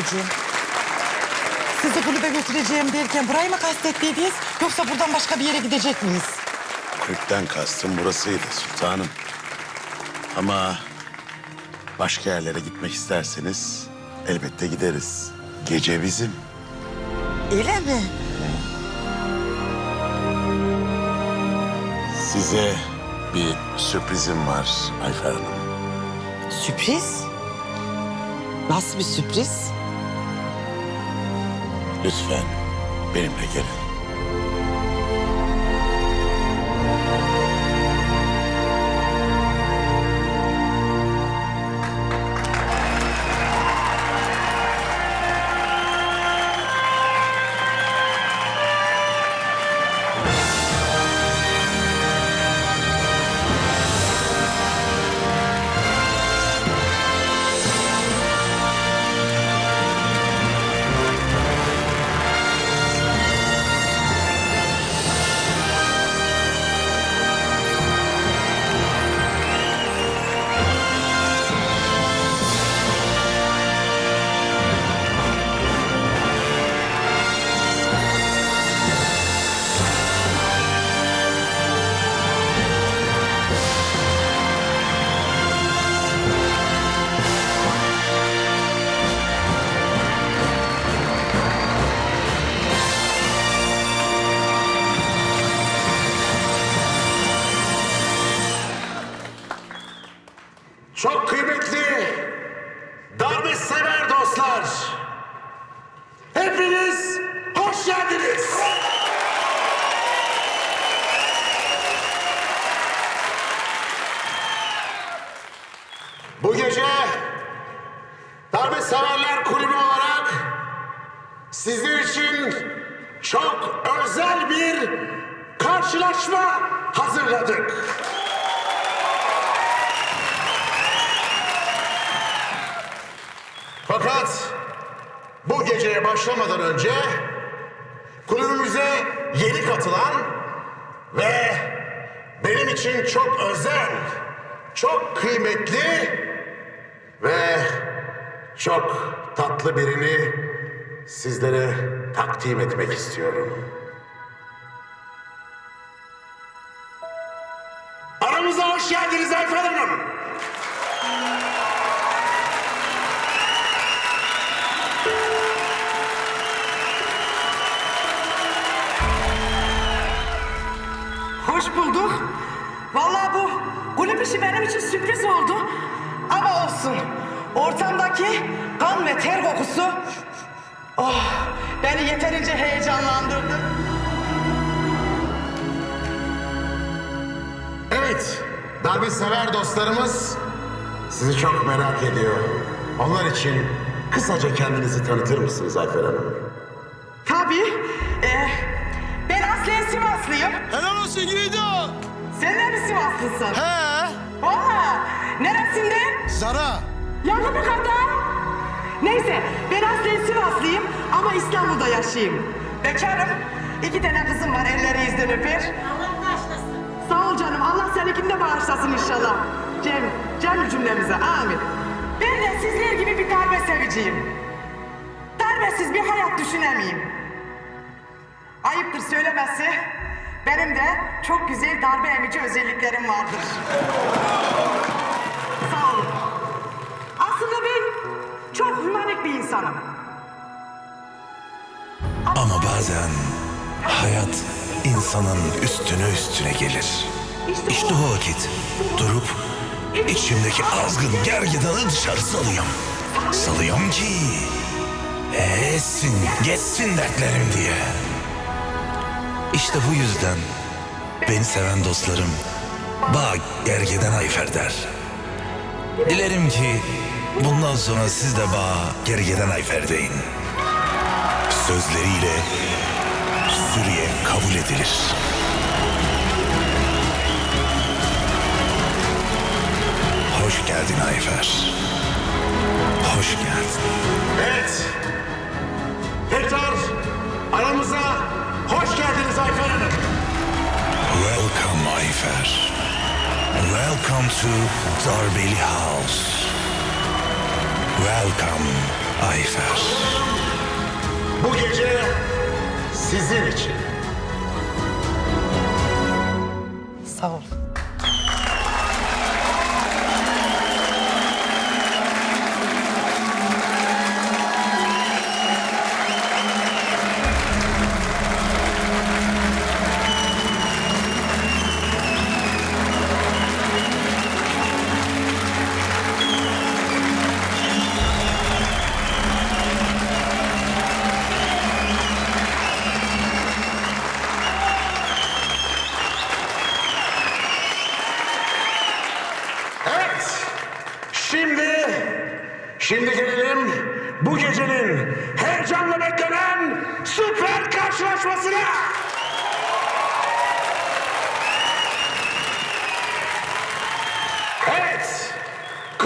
Ayfer'ciğim. Sizi kulübe götüreceğim derken burayı mı kastettiydiniz? Yoksa buradan başka bir yere gidecek miyiz? Kulüpten kastım burasıydı sultanım. Ama başka yerlere gitmek isterseniz elbette gideriz. Gece bizim. Öyle mi? Size bir sürprizim var Ayfer Hanım. Sürpriz? Nasıl bir sürpriz? Lütfen benimle gelin. Başlamadan önce kulübümüze yeni katılan ve benim için çok özel, çok kıymetli ve çok tatlı birini sizlere takdim etmek istiyorum. Aramıza hoş geldiniz Ayfer Hoş bulduk. Vallahi bu kulüp işi benim için sürpriz oldu. Ama olsun. Ortamdaki kan ve ter kokusu oh, beni yeterince heyecanlandırdı. Evet, darbe sever dostlarımız sizi çok merak ediyor. Onlar için kısaca kendinizi tanıtır mısınız Ayfer Hanım? Tabii. e, aslen Sivaslıyım. Helal olsun Yiğido. Sen de mi Sivaslısın? He. Valla. Neresinden? Zara. Yanımı kadar. Neyse ben aslen Sivaslıyım ama İstanbul'da yaşayayım. Bekarım. İki tane kızım var elleri izden öper. Allah bağışlasın. Sağ ol canım Allah seninkini de bağışlasın inşallah. Cem, Cem cümlemize amin. Ben de sizler gibi bir darbe seviciyim. Darbesiz bir hayat düşünemeyim. Ayıptır söylemesi. Benim de çok güzel darbe emici özelliklerim vardır. Sağ olun. Aslında ben çok hümanik bir insanım. Ama bazen hayat insanın üstüne üstüne gelir. İşte o vakit durup içimdeki azgın gergedanı dışarı salıyorum. Salıyorum ki eğsin, geçsin dertlerim diye. İşte bu yüzden beni seven dostlarım bağ gergeden Ayfer der. Dilerim ki bundan sonra siz de bağ gergeden Ayfer deyin sözleriyle Suriye kabul edilir. Hoş geldin Ayfer. Hoş geldin. Evet. Tekrar aramıza hoş geldiniz Ayfer Hanım. Welcome Ayfer. Welcome to Darbeli House. Welcome Ayfer. Bu gece sizin için. Sağ ol.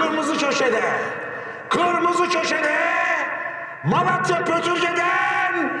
Kırmızı köşede, kırmızı köşede Malatya Pötürge'den